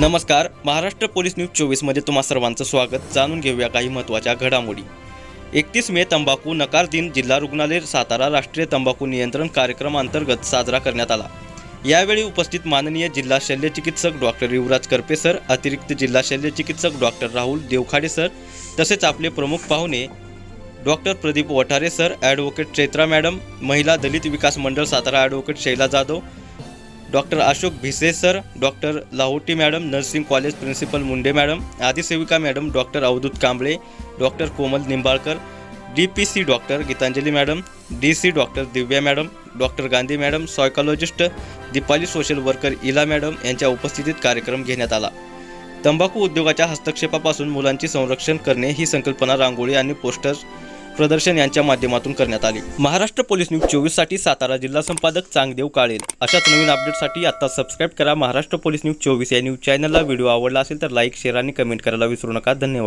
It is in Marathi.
नमस्कार महाराष्ट्र पोलीस न्यूज चोवीसमध्ये तुम्हा सर्वांचं स्वागत. जाणून घेऊया काही महत्त्वाच्या घडामोडी. एकतीस मे तंबाखू नकार दिन जिल्हा रुग्णालय सातारा राष्ट्रीय तंबाखू नियंत्रण कार्यक्रमांतर्गत साजरा करण्यात आला. यावेळी उपस्थित माननीय जिल्हा शल्यचिकित्सक डॉक्टर युवराज करपे सर अतिरिक्त जिल्हा शल्यचिकित्सक डॉक्टर राहुल देवखाडे सर तसेच आपले प्रमुख पाहुणे doctor Pradeep Vathare sir advocate Chaitra madam Mahila Dalit Vikas Mandal Satara advocate Shaila Jadhav doctor Ashok Bhise sir doctor Lahoti madam nursing college principal Munde madam आदिसेविका madam doctor Avdhoot Kamble doctor Komal Nimbalkar D P C doctor Geetanjali madam D C doctor Divya madam doctor Gandhi madam psychologist Deepali social worker Ila madam यांच्या उपस्थितीत कार्यक्रम घेण्यात आला. तंबाखू उद्योगाच्या हस्तक्षेपापासून मुलांचे संरक्षण करणे ही संकल्पना रांगोळी आणि पोस्टर्स प्रदर्शन यांच्या माध्यमातून करण्यात आले. महाराष्ट्र पोलीस न्यूज चोवीससाठी सातारा जिल्हा संपादक चांगदेव काळेल. अशाच नवीन अपडेटसाठी आता सबस्क्राईब करा. महाराष्ट्र पोलीस न्यूज चोवीस या न्यूज चॅनलला व्हिडिओ आवडला असेल तर लाईक शेअर आणि कमेंट करायला विसरू नका. धन्यवाद.